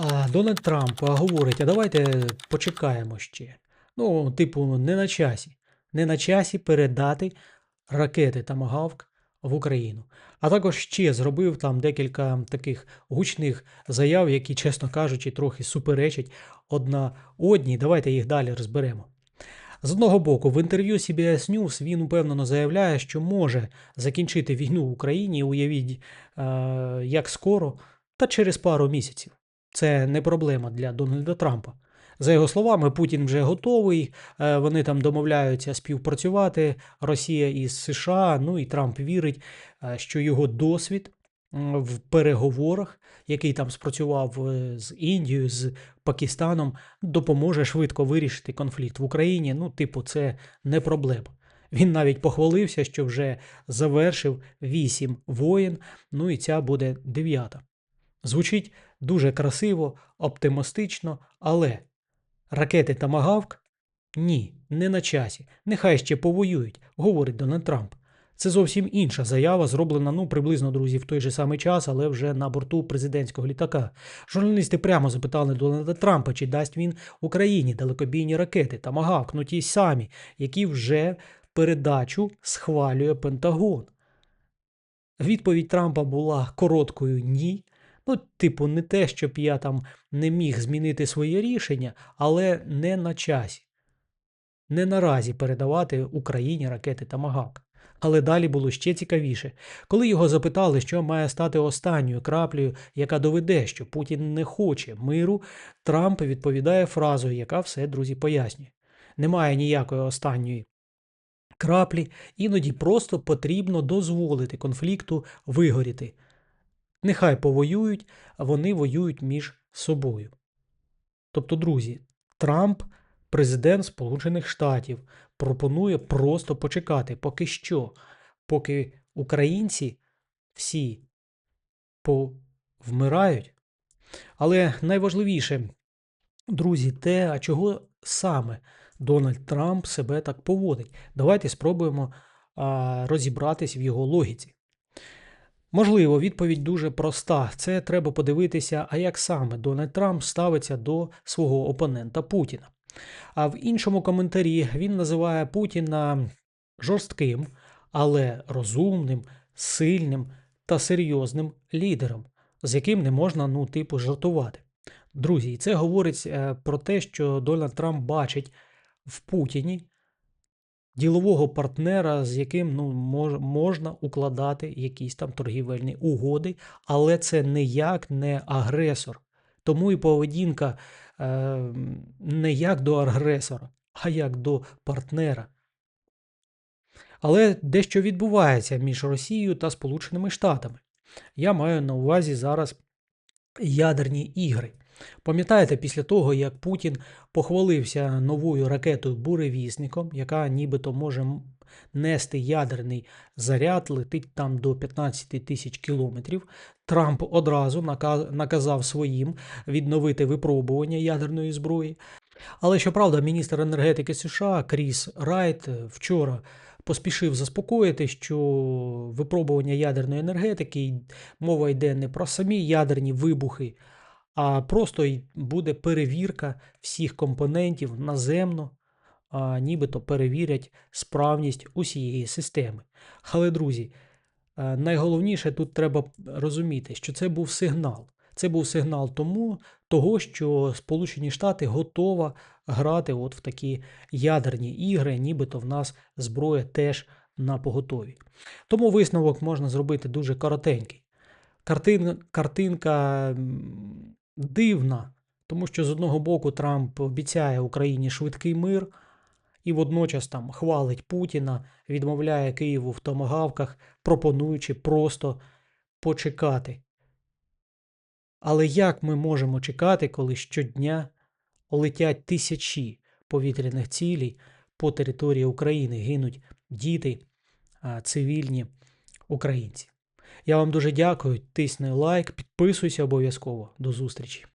А Дональд Трамп говорить: а давайте почекаємо ще. Ну, типу, не на часі. Не на часі передати ракети Тамагавк в Україну. А також ще зробив там декілька таких гучних заяв, які, чесно кажучи, трохи суперечать одна одній. Давайте їх далі розберемо. З одного боку, в інтерв'ю CBS News він упевнено заявляє, що може закінчити війну в Україні, уявіть, е, як скоро, та через пару місяців. Це не проблема для Дональда Трампа. За його словами, Путін вже готовий, е, вони там домовляються співпрацювати, Росія із США. Ну і Трамп вірить, е, що його досвід в переговорах, який там спрацював е, з Індією, з Пакистаном, допоможе швидко вирішити конфлікт в Україні. Ну, типу, це не проблема. Він навіть похвалився, що вже завершив вісім воєн, ну і ця буде дев'ята. Звучить дуже красиво, оптимістично, але ракети Тамагавк? Ні, не на часі. Нехай ще повоюють, говорить Дональд Трамп. Це зовсім інша заява, зроблена ну приблизно друзі в той же самий час, але вже на борту президентського літака. Журналісти прямо запитали Дональда Трампа, чи дасть він Україні далекобійні ракети Тамагавк, ну ті самі, які вже передачу схвалює Пентагон. Відповідь Трампа була короткою ні. Ну, типу, не те, щоб я там не міг змінити своє рішення, але не на часі. Не наразі передавати Україні ракети Тамагавк. Але далі було ще цікавіше. Коли його запитали, що має стати останньою краплею, яка доведе, що Путін не хоче миру, Трамп відповідає фразою, яка все, друзі, пояснює. Немає ніякої останньої краплі, іноді просто потрібно дозволити конфлікту вигоріти. Нехай повоюють, а вони воюють між собою. Тобто, друзі, Трамп, президент Сполучених Штатів, пропонує просто почекати, поки що, поки українці всі повмирають. Але найважливіше, друзі, те, а чого саме Дональд Трамп себе так поводить. Давайте спробуємо а, розібратись в його логіці. Можливо, відповідь дуже проста. Це треба подивитися, а як саме Дональд Трамп ставиться до свого опонента Путіна. А в іншому коментарі він називає Путіна жорстким, але розумним, сильним та серйозним лідером, з яким не можна, ну, типу, жартувати. Друзі, це говорить е, про те, що Дональд Трамп бачить в Путіні ділового партнера, з яким ну, мож, можна укладати якісь там торгівельні угоди, але це ніяк не агресор. Тому і поведінка е, не як до агресора, а як до партнера. Але дещо відбувається між Росією та Сполученими Штатами. Я маю на увазі зараз ядерні ігри. Пам'ятаєте, після того, як Путін похвалився новою ракетою буревісником, яка нібито може нести ядерний заряд, летить там до 15 тисяч кілометрів, Трамп одразу наказав своїм відновити випробування ядерної зброї. Але щоправда, міністр енергетики США Кріс Райт вчора поспішив заспокоїти, що випробування ядерної енергетики мова йде не про самі ядерні вибухи, а просто буде перевірка всіх компонентів наземно, а нібито перевірять справність усієї системи. Але, друзі, е, найголовніше тут треба розуміти, що це був сигнал. Це був сигнал тому, того, що Сполучені Штати готова грати от в такі ядерні ігри, нібито в нас зброя теж на поготові. Тому висновок можна зробити дуже коротенький. Картин, картинка дивна, тому що з одного боку Трамп обіцяє Україні швидкий мир і водночас там хвалить Путіна, відмовляє Києву в томагавках, пропонуючи просто почекати. Але як ми можемо чекати, коли щодня летять тисячі повітряних цілей по території України, гинуть діти, цивільні українці? Я вам дуже дякую. Тисни лайк, підписуйся обов'язково. До зустрічі.